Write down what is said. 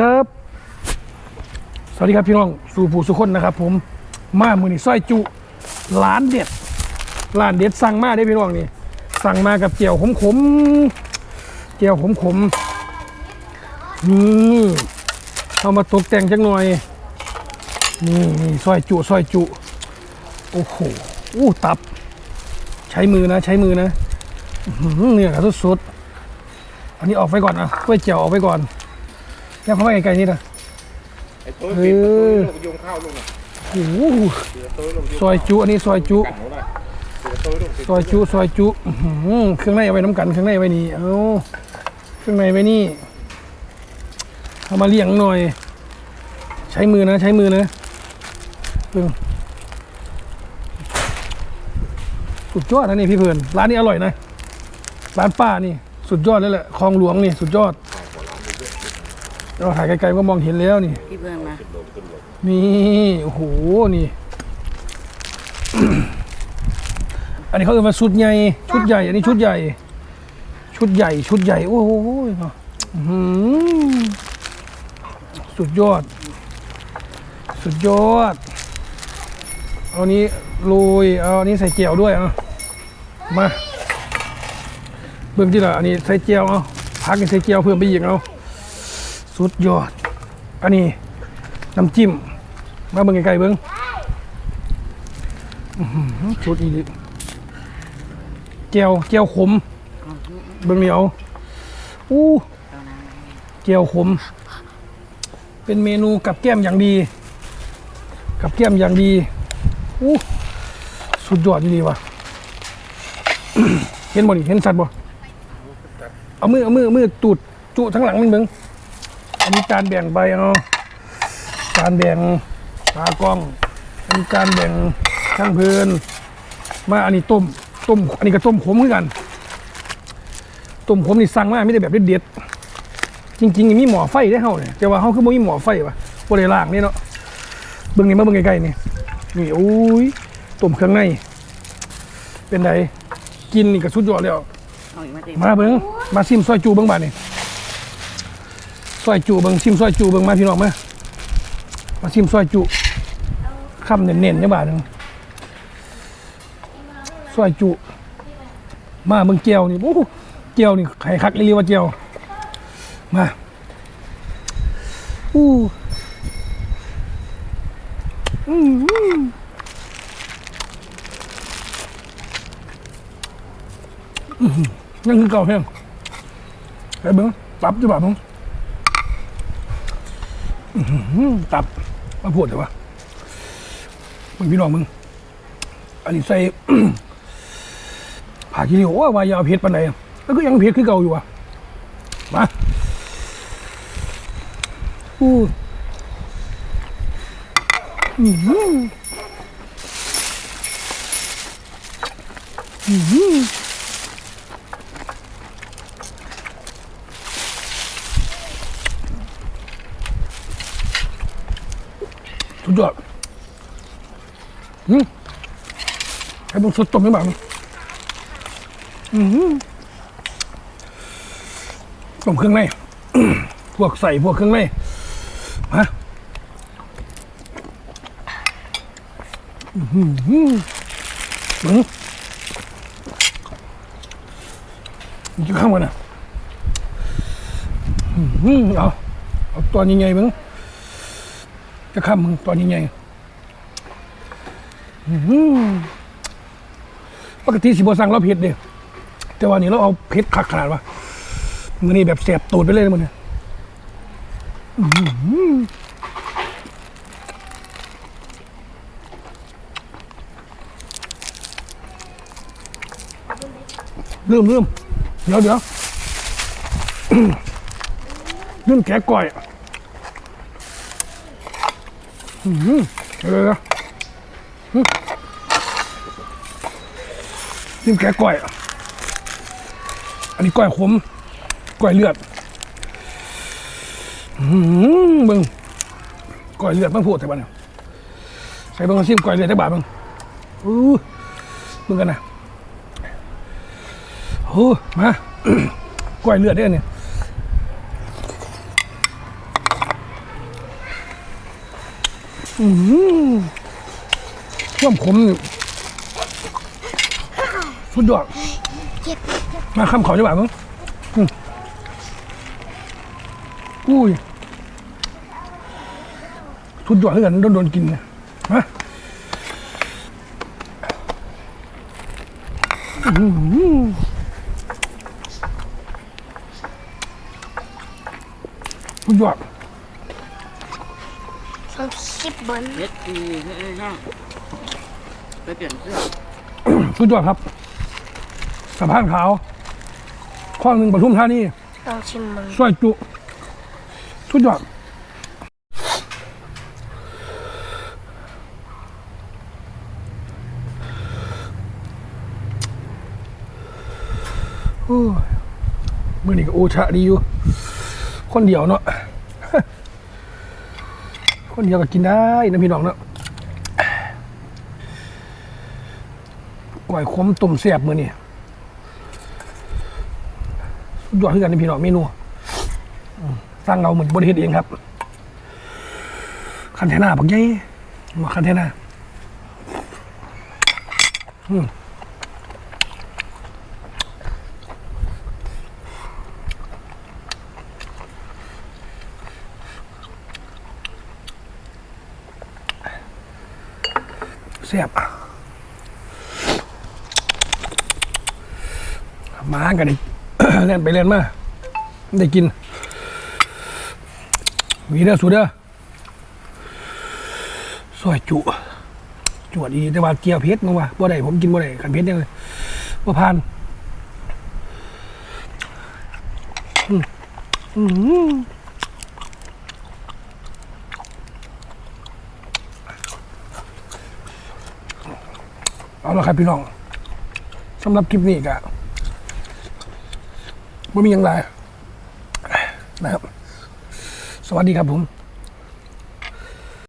ครับ สวัสดีครับพี่น้องสู่ผู้สุคนนะครับผมมามือนี่สร้อยจุร้านเด็ดร้านเด็ดสั่งมาได้พี่น้องนี่สั่งมากับเจียวขมขมเจียวขมขมนี่เอามาตกแต่งจักหน่อย นี่นี่ซอยจุซอยจุโอ้โหอู้ตับ ใช้มือนะ ใช้มือนะอื้อหือเนี่ยสุดสุดๆอันนี้ออกไปก่อนอะกล้วยเจียวออกไปก่อน แค่เข้ามาไกลๆนี่นะ ไอ้ตัวปิดประตูลูกยุงเข้าลูกน่ะโอ้โหเสือตัวลูกยุงซอยจุอันนี้ซอยจุ กันหนูน่ะเสือตัวลูกซอยจุซอยจุอื้อหือเครื่องในเอาไว้น้ำกันเครื่องในไว้นี่เอาเครื่องในไว้นี่เอามาเลี้ยงหน่อย ใช้มือนะ ใช้มือนะเพิ่งสุดยอดนะนี่พี่เพื่อนร้านนี้อร่อยนะร้านป้านี่ สุดยอดเลยแหละคลองหลวงนี่สุดยอด เราถ่ายไกลๆก็มองเห็นแล้วนี่ พี่เพื่อนมานี่โอ้โหนี่ อันนี้เขาเรียกว่าชุดใหญ่ชุดใหญ่ อันนี้ชุดใหญ่ ชุดใหญ่ ชุดใหญ่ โอ้โหอื้อหือสุดยอด สุดยอด เอานี้โรยเอาอันนี้ใส่เจียวด้วยเอามา เบื้องที่ละอันนี้ใส่เจียวเอาพักนี่ใส่เจียวเพิ่มไปอีกเอา สุดยอด อันนี้น้ำจิ้ม มาเบิ่งไกลๆเบิ่งอื้อหือชุดอีหลีเจียวเจียวขม เบิ่งเหนียวอู้เจียวขม เป็นเมนูกับแก้มอย่างดี กับแก้มอย่างดีอู้สุดยอดดีว่ะเห็นบ่นี่เห็นสัตว์บ่เอามือเอามือมือตูดจุทั้งหลังมันเบิ่ง อันนี้จานแบ่งไปเอาการแบ่งตากล้อง อันนี้การแบ่งช่างเพลินมาอันนี้ต้มต้มอันนี้ก็ต้มขมเหมือนกันต้มขมนี่สั่งมาไม่ได้แบบเด็ดๆจริงๆมีหมอไฟได้เฮาเนี่ยแต่ว่าเฮาคือบ่มีหมอไฟว่ะบ่ได้ล้างนี่เนาะเบิ่งนี่มาเบิ่งใกล้ๆนี่นี่โอ้ยต้มเครื่องในเป็นไดกินนี่ก็สุดยอดแล้วำเอาอีกมาเต็มมาเบิ่งมาซิมซอยจูเบิ่งบาดนี่ ซอยจูเบิงซิมซอยจูเบิงมาพี่น้องมามาซิมซอยจูคำเน้นๆจังบาดหนึ่งซอยจูมาเบิ่งเจียวนี่โอ้เจียวนี่ไข่คักอีหลีว่าเจียวมาอู้อืมยังคือเก่าเพียงไปเบิ่งตับจะบาดมึงอื้ ตับมาพูดเถอะวะมึงพี่น้องมึง อันนี้ใส่ผ่ากิริโอ้วายาเผ็ดปานใดอะแล้วก็ยังเผ็ดคือเก่าอยู่อะมาอู้อื้อหืออื้อหือสุด ยอดอืมให้มึงสดต้มยังไงบ้างอือหือต้มเครื่องในพวกใส่พวกเครื่องในมาอื้อหือหือมันจะข้ามกันนะอื้อหือเอาเอาตัวยังไงมึง จะข้ามมึงตัวยังไงอื้อหือปกติสิบสั่งเราเผ็ดเดียแต่วันนี้เราเอาเผ็ดคักขนาดวะมือนี้แบบแสบตูดไปเลยนะมันเนี่ยลืมลืมเดี๋ยวเดี๋ยวลืมแกะก่อย อือหือเดี๋ยวเดี๋ยวเดี๋ยวหึลืมแกะก่อย อันนี้ก้อยขมก้อยเลือดอื้อหือเบิ่งก้อยเลือดมาพูดแต่บ้านเนี่ยใส่เบิ่งซิมก้อยเลือดได้บาทเบิ่งอู้เบิ่งกันนะโอ้มาก้อยเลือดได้เนี่ย อืมท่วมขมสุดยอดมาคำขาดีกว่ามั้งอุ้ยสุดยอดเหมือนกันโดนโดนกินนี่ยมาอื้อหือสุดยอด สองสิบบนเฮ็ดดีเฮ้ยน้องไปเปลี่ยนเสื้อสุดยอดครับสะพานขาวข้องหนึ่งปทุมธานีลองชิมมึงซอยจุสุดยอดโอ้ยมื่อนี้ก็โอชะดีอยู่ คนเดียวเนาะ คนเดียวก็กินได้นะพี่น้องเนาะก่อยขมต้มแซ่บมือนี่สุดยอดคือกันนะพี่น้องเมนูสร้างเราเหมือนบริเฮ็ดเองครับ คันเทน่าบักใหญ่มาคันเทน่าอืม เสียบมากันอีกเล่นไปเล่นมา ได้กินมีเด้อสูเด้อซอยจุ จวดดีแต่ว่าเกี๊ยวเพชรมั้งวะบ่ได้ผมกินบ่ได้กันเพชรยังเลยบ่ผ่านอืมอืม เอาละครับพี่น้องสำหรับคลิปนี้ก็ไม่มีอย่างไรนะครับ สวัสดีครับผม